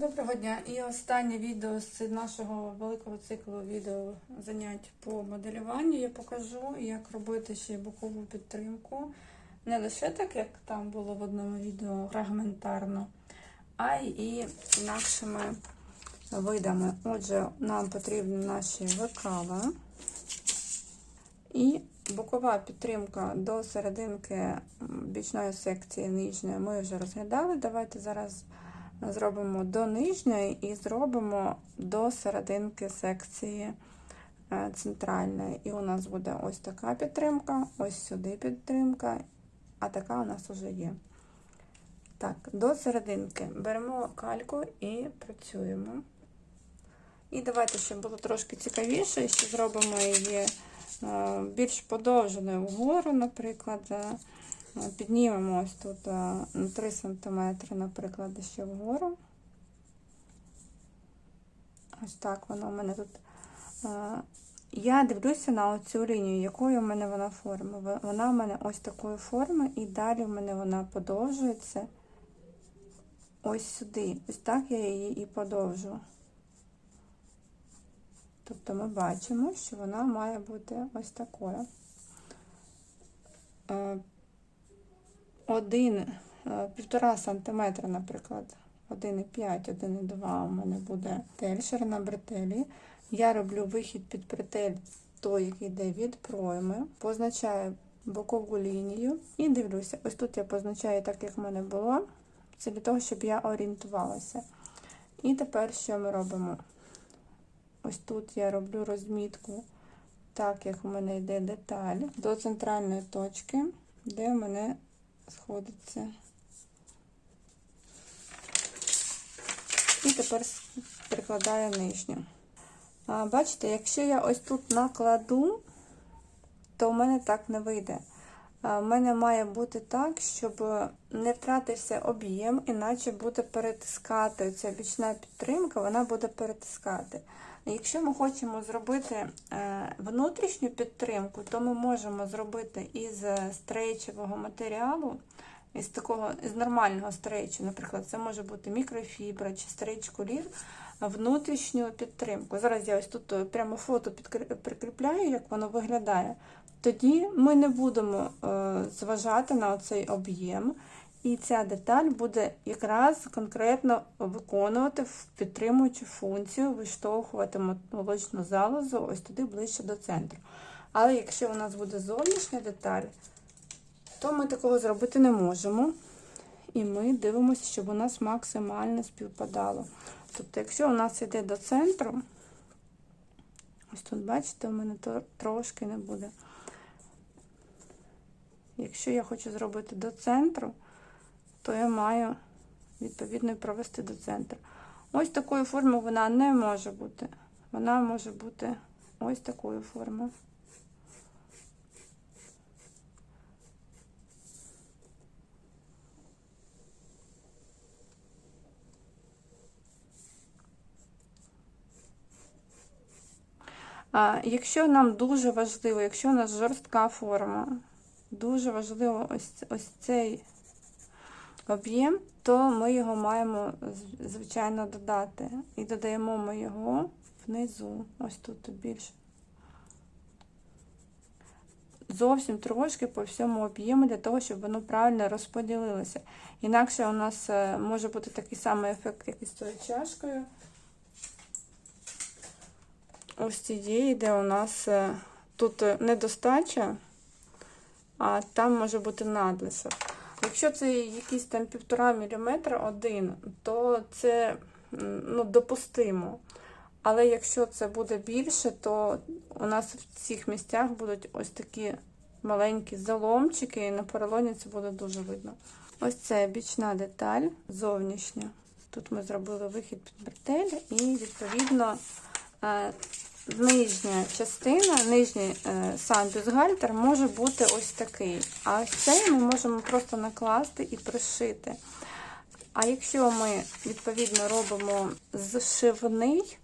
Доброго дня! І останнє відео з нашого великого циклу відео занять по моделюванню. Я покажу, як робити ще бокову підтримку. Не лише так, як там було в одному відео фрагментарно, а й інакшими видами. Отже, нам потрібні наші викала і бокова підтримка до серединки бічної секції нижньої ми вже розглядали. Давайте зараз зробимо до нижньої і зробимо до серединки секції е, центральної. І у нас буде ось така підтримка, ось сюди підтримка, а така у нас вже є. Так, до серединки беремо кальку і працюємо. І давайте, щоб було трошки цікавіше, ще зробимо її е, більш подовженою вгору, наприклад. Е, Піднімемо ось тут на 3 см, наприклад, ще вгору. Ось так воно у мене тут. Я дивлюся на оцю лінію, якої у мене вона форми. Вона у мене ось такої форми, і далі в мене вона подовжується ось сюди. Ось так я її і подовжу. Тобто ми бачимо, що вона має бути ось такою. Один, півтора сантиметра, наприклад, 1,5, 1,2 у мене буде тельшер на бретелі. Я роблю вихід під бретель, той, який йде від пройми, позначаю бокову лінію і дивлюся. Ось тут я позначаю так, як в мене було. Це для того, щоб я орієнтувалася. І тепер що ми робимо? Ось тут я роблю розмітку, так як в мене йде деталь, до центральної точки, де в мене сходиться. І тепер прикладаю нижню. А, Бачите, якщо я ось тут накладу, то в мене так не вийде. У мене має бути так, щоб не втратився об'єм, іначе буде перетискати. Ця бічна підтримка, вона буде перетискати. Якщо ми хочемо зробити внутрішню підтримку, то ми можемо зробити із стрейчевого матеріалу, із такого із нормального стрейчу, наприклад, це може бути мікрофібра чи стрейч-колір, внутрішню підтримку. Зараз я ось тут прямо фото прикріпляю, як воно виглядає. Тоді ми не будемо зважати на цей об'єм. І ця деталь буде якраз конкретно виконувати підтримуючу функцію, виштовхувати молочну залозу ось туди ближче до центру. Але якщо у нас буде зовнішня деталь, то ми такого зробити не можемо. І ми дивимося, щоб у нас максимально співпадало. Тобто, якщо у нас йде до центру, ось тут, бачите, у мене трошки не буде. Якщо я хочу зробити до центру, то я маю, відповідно, провести до центру. Ось такої форми вона не може бути. Вона може бути ось такою формою. Якщо нам дуже важливо, якщо у нас жорстка форма, дуже важливо ось, ось цей об'єм, то ми його маємо, звичайно, додати. І додаємо ми його внизу, ось тут більше. Зовсім трошки по всьому об'єму, для того, щоб воно правильно розподілилося. Інакше у нас е, може бути такий самий ефект, як і з цією чашкою. Ось цієї, де у нас е, тут недостача, а там може бути надлишок. Якщо це якийсь там півтора міліметра один, то це ну, допустимо. Але якщо це буде більше, то у нас в цих місцях будуть ось такі маленькі заломчики, і на поролоні це буде дуже видно. Ось це бічна деталь зовнішня. Тут ми зробили вихід під бретель, і, відповідно, нижня частина, нижній е, сам бюстгальтер може бути ось такий. А ось цей ми можемо просто накласти і пришити. А якщо ми, відповідно, робимо зшивний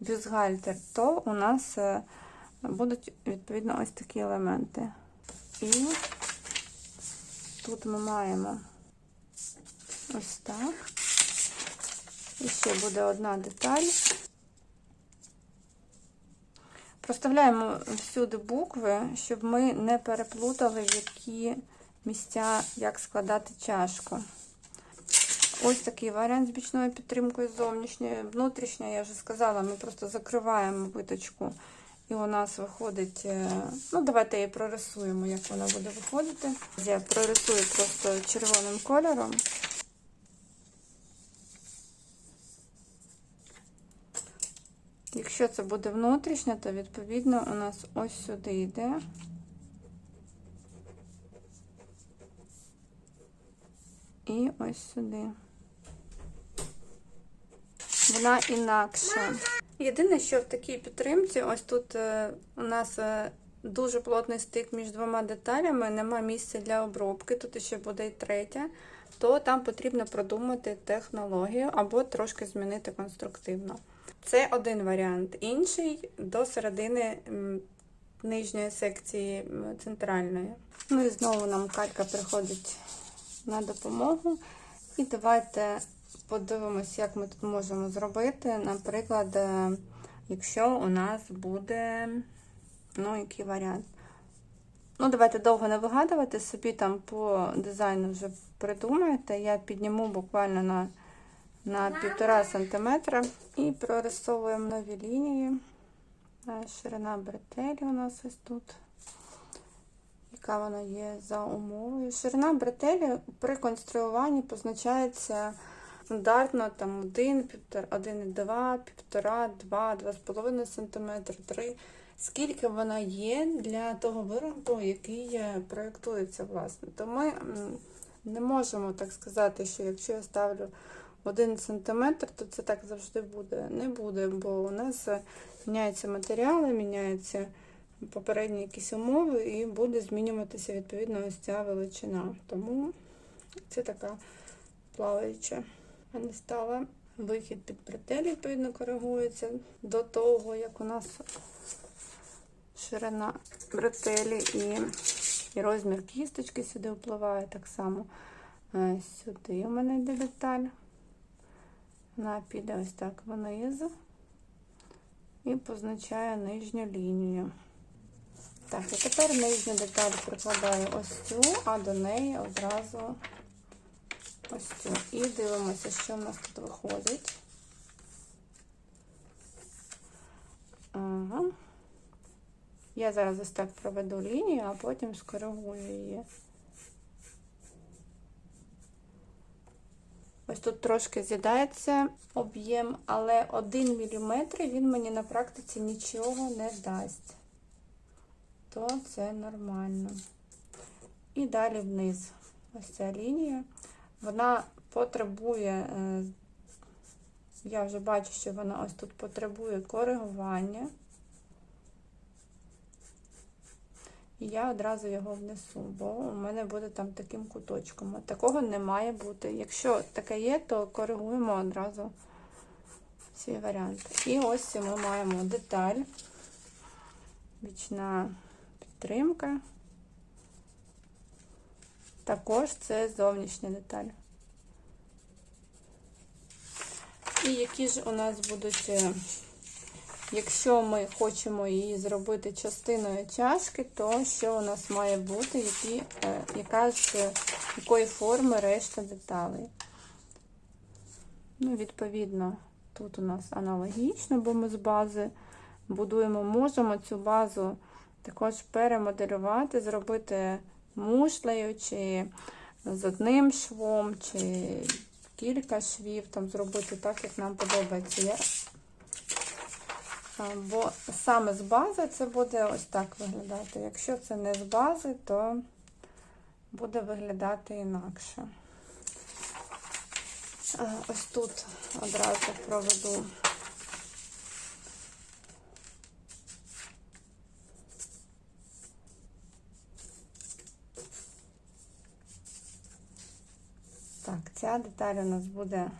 бюстгальтер, то у нас е, будуть, відповідно, ось такі елементи. І тут ми маємо ось так. І ще буде одна деталь. Проставляємо всюди букви, щоб ми не переплутали, в які місця, як складати чашку. Ось такий варіант з бічною підтримкою зовнішньою. Внутрішня, я вже сказала, ми просто закриваємо виточку. І у нас виходить, е, ну давайте її прорисуємо, як вона буде виходити. Я прорисую просто червоним кольором. Якщо це буде внутрішня, то відповідно у нас ось сюди йде. І ось сюди. Вона інакша. Єдине, що в такій підтримці, ось тут е, у нас е, дуже плотний стик між двома деталями, нема місця для обробки, тут ще буде і третя, то там потрібно продумати технологію або трошки змінити конструктивно. Це один варіант. Інший до середини нижньої секції центральної. Ну і знову нам калька приходить на допомогу. І давайте подивимось, як ми тут можемо зробити. Наприклад, е, якщо у нас буде, ну, який варіант. Ну, давайте довго не вигадувати, собі там по дизайну вже придумаєте. Я підніму буквально на, на півтора сантиметра і прорисовуємо нові лінії. Е, Ширина бретелі у нас ось тут. Яка вона є за умовою. Ширина бретелі при конструюванні позначається стандартно там 1, 1,2, 1,5, 2, 2,5 см, 3 Скільки вона є для того виробу, який е, проєктується, власне. То ми не можемо так сказати, що якщо я ставлю 1 см, то це так завжди буде. Не буде, бо у нас міняються матеріали, міняються попередні якісь умови, і буде змінюватися відповідно ось ця величина. Тому це така плаваюча. А стала. Вихід під бретелі, відповідно, коригується до того, як у нас ширина бретелі і, і розмір кісточки сюди впливає так само. Е, Сюди у мене йде деталь. Вона піде ось так вниз і позначає нижню лінію. Так, і тепер нижню деталь прикладаю ось цю, а до неї одразу ось цю. І дивимося, що в нас тут виходить. Ага. Я зараз ось так проведу лінію, а потім скоригую її. Ось тут трошки з'їдається об'єм, але 1 мм він мені на практиці нічого не дасть. То це нормально. І далі вниз. Ось ця лінія. Вона потребує, е, я вже бачу, що вона ось тут потребує коригування. І я одразу його внесу, бо у мене буде там таким куточком. Такого не має бути. Якщо таке є, то коригуємо одразу всі варіанти. І ось ми маємо деталь, бічна підтримка. Також це зовнішня деталь. І які ж у нас будуть, е, якщо ми хочемо її зробити частиною чашки, то що у нас має бути, які, е, яка ж, е, якої форми решта деталей. Ну, відповідно, тут у нас аналогічно, бо ми з бази будуємо, можемо цю базу також перемоделювати, зробити мушлею, чи з одним швом, чи кілька швів, там зробити так, як нам подобається. Бо саме з бази це буде ось так виглядати. Якщо це не з бази, то буде виглядати інакше. Ось тут одразу проведу. Так, ця деталь у нас буде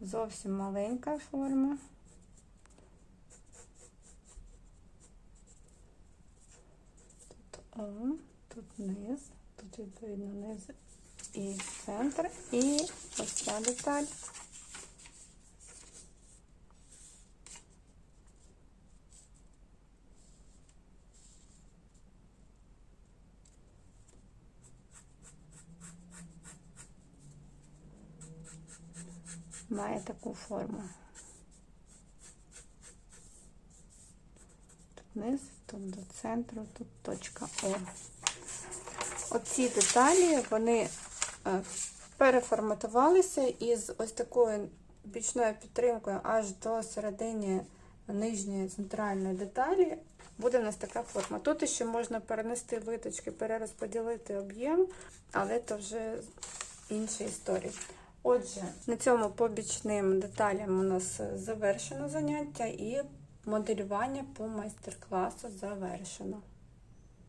зовсім маленька форма. А, тут низ, тут відповідно низ і центр, і ось ця деталь. Має таку форму. Тут низ, тут до центру, тут точка О. Оці деталі, вони е, переформатувалися із ось такою бічною підтримкою аж до середини нижньої центральної деталі. Буде в нас така форма. Тут ще можна перенести виточки, перерозподілити об'єм, але це вже інша історія. Отже, на цьому по бічним деталям у нас завершено заняття і моделювання по майстер-класу завершено.